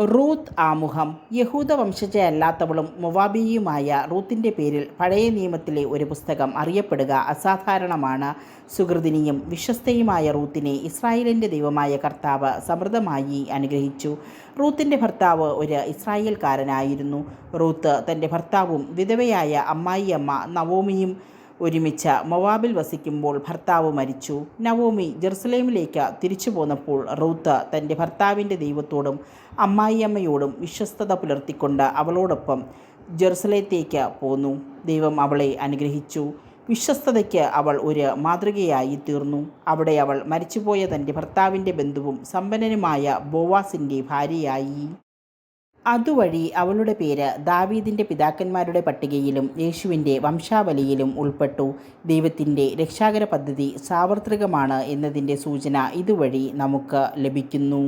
Ruth ആമുഖം യഹൂദ വംശജയല്ലാത്തവളും മൊവാബിയുമായ റൂത്തിന്റെ പേരിൽ പഴയ നിയമത്തിലെ ഒരു പുസ്തകം അറിയപ്പെടുക അസാധാരണമാണ്. സുഹൃതിനിയും വിശ്വസ്തയുമായ റൂത്തിനെ ഇസ്രായേലിന്റെ ദൈവമായ കർത്താവ് സമൃദ്ധമായി അനുഗ്രഹിച്ചു. റൂത്തിന്റെ ഭർത്താവ് ഒരു ഇസ്രായേൽക്കാരനായിരുന്നു. റൂത്ത് തന്റെ ഭർത്താവും വിധവയായ അമ്മായിയമ്മ നവോമിയും ഒരുമിച്ച് മൊവാബിൽ വസിക്കുമ്പോൾ ഭർത്താവ് മരിച്ചു. നവോമി ജെറുസലേമിലേക്ക് തിരിച്ചു പോന്നപ്പോൾ റൂത്ത് തന്റെ ഭർത്താവിന്റെ ദൈവത്തോടും അമ്മായിയമ്മയോടും വിശ്വസ്തത പുലർത്തിക്കൊണ്ട് അവളോടൊപ്പം ജെറുസലേത്തേക്ക് പോന്നു. ദൈവം അവളെ അനുഗ്രഹിച്ചു. വിശ്വസ്തതയ്ക്ക് അവൾ ഒരു മാതൃകയായി തീർന്നു. അവിടെ അവൾ മരിച്ചുപോയ തന്റെ ഭർത്താവിന്റെ ബന്ധുവും സമ്പന്നനുമായ ബോവാസിന്റെ ഭാര്യയായി. അതുവഴി അവളുടെ പേര് ദാവീദിന്റെ പിതാക്കന്മാരുടെ പട്ടികയിലും യേശുവിന്റെ വംശാവലിയിലും ഉൾപ്പെട്ടു. ദൈവത്തിന്റെ രക്ഷാകര പദ്ധതി സാർവത്രികമാണ് എന്നതിന്റെ സൂചന ഇതുവഴി നമുക്ക് ലഭിക്കുന്നു.